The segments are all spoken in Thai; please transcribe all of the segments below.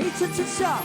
一次次笑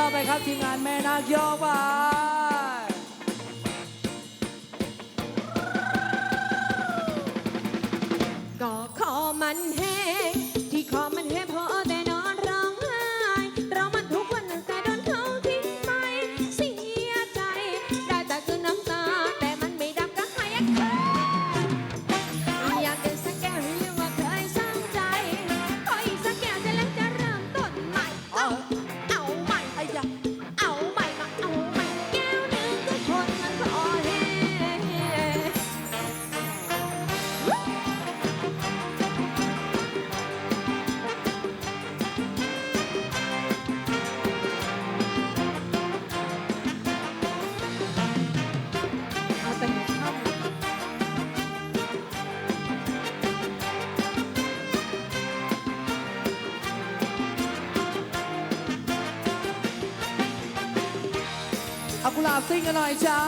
ย่อไปครับทีมงานแม่นาคย่อไปก็คอมันแห้งที่คอมันแห้งพอแต่ เอากุหลาบซิ่งกันหน่อยจ้า